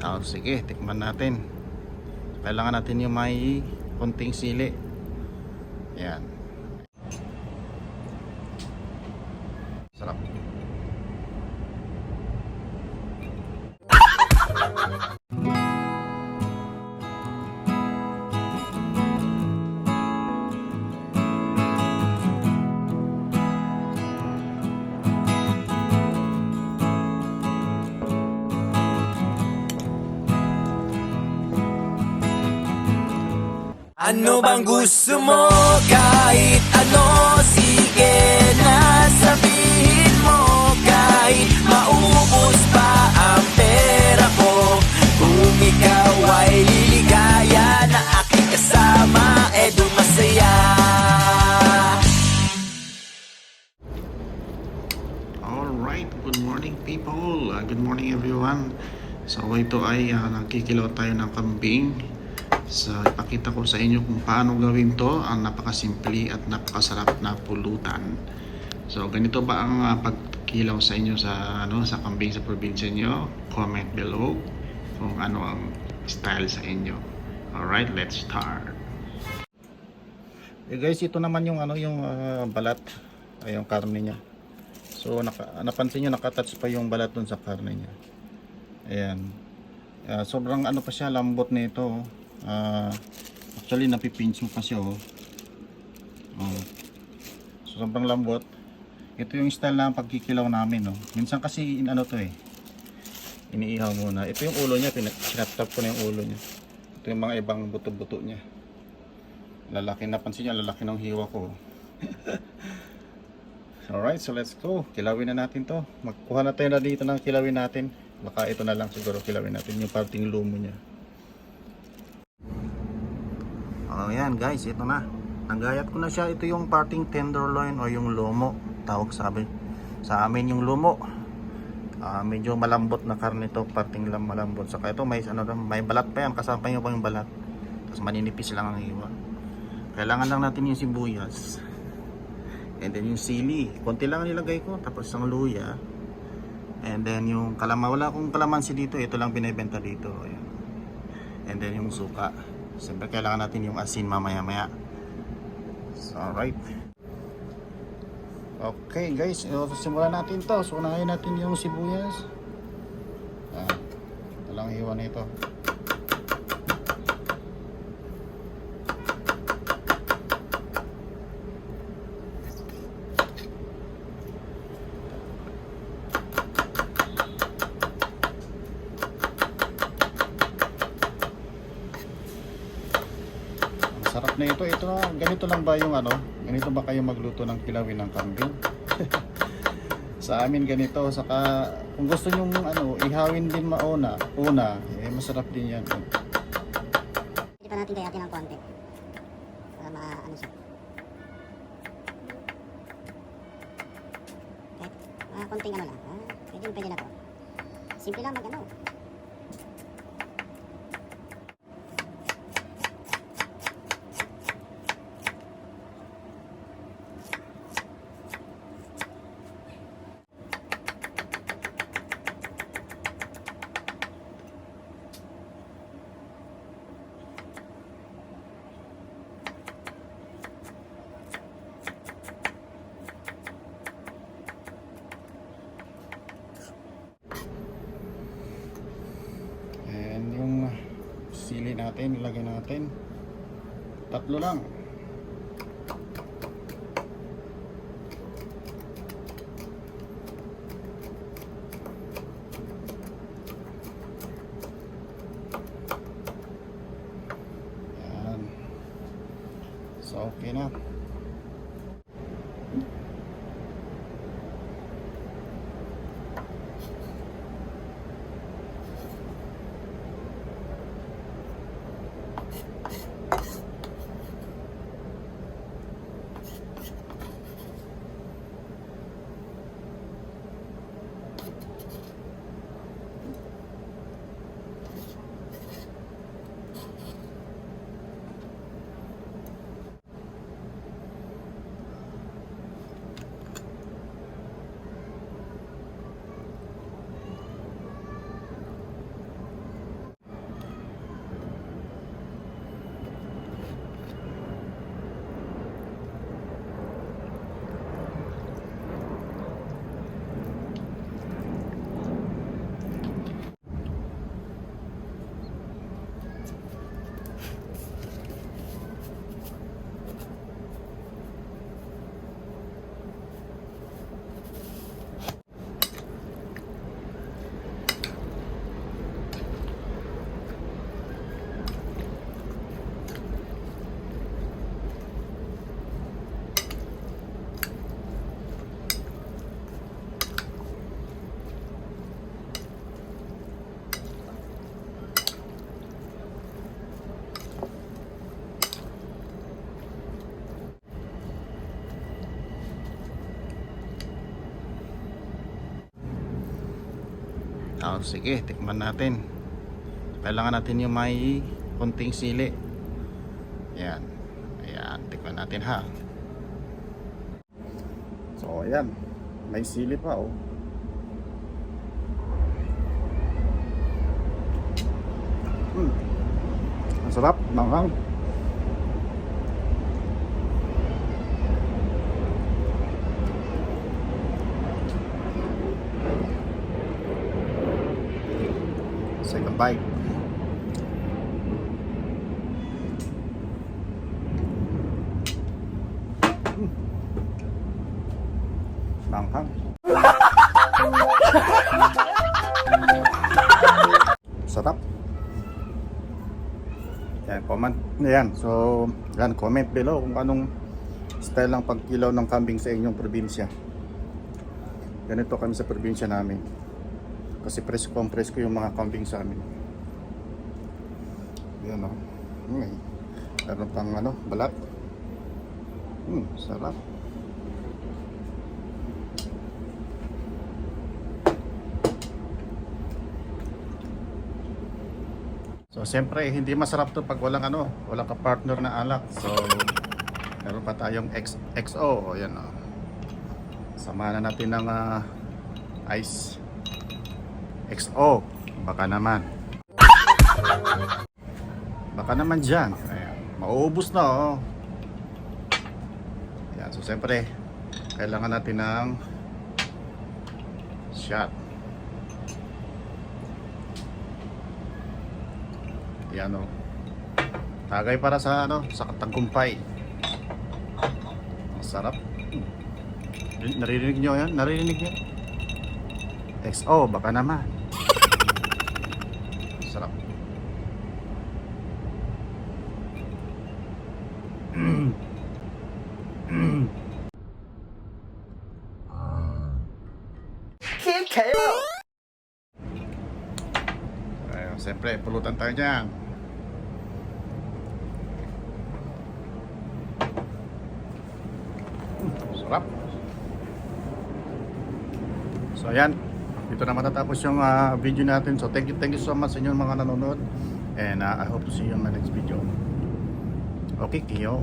Oh, sige, tikman natin. Kailangan natin yung may konting sili. Yan. Sarap. Ano bang gusto mo? Kahit ano, sige na sabihin mo Kahit maubos pa ang pera ko Kung ikaw ay liligaya na aking kasama Eh doon masaya Alright, good morning people. Uh, good morning everyone. So ito ay uh, nagkikilaw tayo ng kambing. So ipakita ko sa inyo kung paano gawin to. Ang napakasimple at napakasarap na pulutan. So ganito ba ang uh, pagkilaw sa inyo sa ano sa kambing sa probinsya nyo? Comment below kung ano ang style sa inyo. Alright, let's start. Eh guys, ito naman yung ano yung uh, balat ay yung karne niya. So naka, napansin nyo nakatouch pa yung balat dun sa karne niya. Ayan. Ah, sobrang ano pa siya lambot nito. Ah, actually napipinch mo pa siya oh. Oh. So, sobrang lambot. Ito yung style ng pagkikilaw namin oh. Minsan kasi in ano to eh. Iniihaw muna. Ito yung ulo niya, pinat sinatap ko na yung ulo niya. Ito yung mga ibang buto-buto niya. Lalaki napansin niya, lalaki ng hiwa ko. Alright, so let's go. Kilawin na natin to. Magkuha na tayo na dito ng kilawin natin. Baka ito na lang siguro kilawin natin yung parting lumo niya. Oh, yan guys, ito na. Nanggayat ko na siya. Ito yung parting tenderloin o yung lomo. Tawag sabi. Sa amin yung lomo. Ah, medyo malambot na karne to, parting lam malambot. Saka ito may ano may balat pa yan, kasama niyo pa yung balat. Tapos maninipis lang ang hiwa. Kailangan lang natin yung sibuyas. And then yung sili, konti lang ang nilagay ko. Tapos ang luya. And then yung kalama, wala akong kalamansi dito. Ito lang binibenta dito. Ayan. And then yung suka. Siyempre kailangan natin yung asin mamaya maya. So, alright. Okay guys, so, simulan natin to. So unahin natin yung sibuyas. Ayan. Ito lang hiwa na ito. Sarap na ito. Ito, ganito lang ba yung ano? Ganito ba kayo magluto ng kilawin ng kambing? Sa amin ganito. Saka kung gusto nyo ano, ihawin din mauna, una, eh, masarap din yan. Hindi pa natin gayatin ng konti. Para ma ano siya. Kahit mga konting ano lang. Ha? Pwede, pwede na to. Simple lang mag ano. And yung sili natin, ilagay natin. Tatlo lang. Yan. So, okay na. Sige, tikman natin. Kailangan natin yung may konting sili. Ayan. Ayan, tikman natin ha. So, ayan. May sili pa oh. Hmm. Ang sarap, manghang. Bite. Hmm. Manghang. Sarap. Yan, comment. Yan. So, yan, comment below kung anong style ng pagkilaw ng kambing sa inyong probinsya. Ganito kami sa probinsya namin. Kasi presko ang presko yung mga kambing sa amin. Yan o. Hmm. Meron pang ano, balat. Hmm, sarap. So, siyempre, hindi masarap to pag walang ano, walang ka-partner na alak. So, meron pa tayong X, XO. Yan o. Samahan na natin ng ah, ice. XO. Baka naman. Baka naman dyan. Ayan. Mauubos na oh. Yan. So, siyempre, kailangan natin ng shot. Yan o. Tagay para sa ano, sa katangkumpay. Ang sarap. Naririnig nyo yan? Naririnig nyo? XO, baka naman. Sarap. Ayun, siyempre, pulutan tayo dyan. Sarap. So ayan, dito na matatapos yung ah, video natin. So thank you, thank you so much sa inyong mga nanonood. And ah, I hope to see you in my next video. Okay, Kiyo.